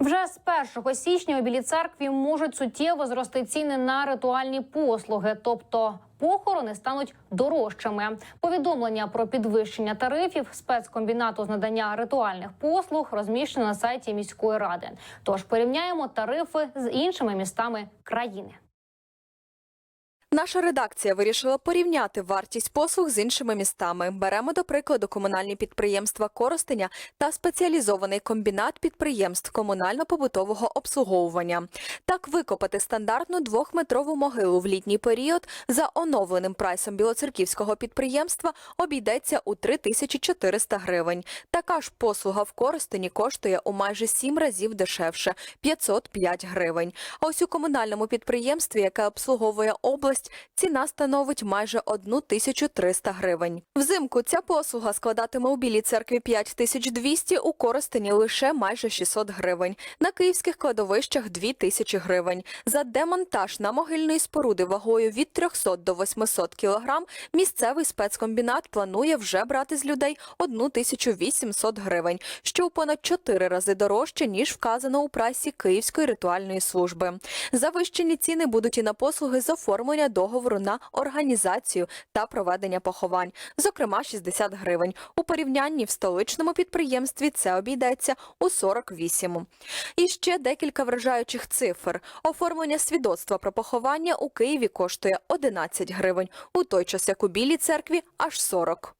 Вже з 1 січня у білій церкві можуть суттєво зрости ціни на ритуальні послуги, тобто похорони стануть дорожчими. Повідомлення про підвищення тарифів спецкомбінату з надання ритуальних послуг розміщено на сайті міської ради. Тож порівняємо тарифи з іншими містами країни. Наша редакція вирішила порівняти вартість послуг з іншими містами. Беремо до прикладу комунальні підприємства Коростеня та спеціалізований комбінат підприємств комунально-побутового обслуговування. Так викопати стандартну двохметрову могилу в літній період за оновленим прайсом білоцерківського підприємства обійдеться у 3400 гривень. Така ж послуга в Коростені коштує у майже 7 разів дешевше 505 гривень. А ось у комунальному підприємстві, яке обслуговує область, ціна становить майже 1300 гривень. Взимку ця послуга складатиме у Білій церкві 5200, у Коростені лише майже 600 гривень. На київських кладовищах 2000 гривень. За демонтаж на могильної споруди вагою від 300 до 800 кілограм місцевий спецкомбінат планує вже брати з людей 1800 гривень, що у понад 4 рази дорожче, ніж вказано у прайсі Київської ритуальної служби. Завищені ціни будуть і на послуги з оформлення договору на організацію та проведення поховань, зокрема 60 гривень. У порівнянні в столичному підприємстві це обійдеться у 48. І ще декілька вражаючих цифр. Оформлення свідоцтва про поховання у Києві коштує 11 гривень, у той час як у Білій церкві аж 40.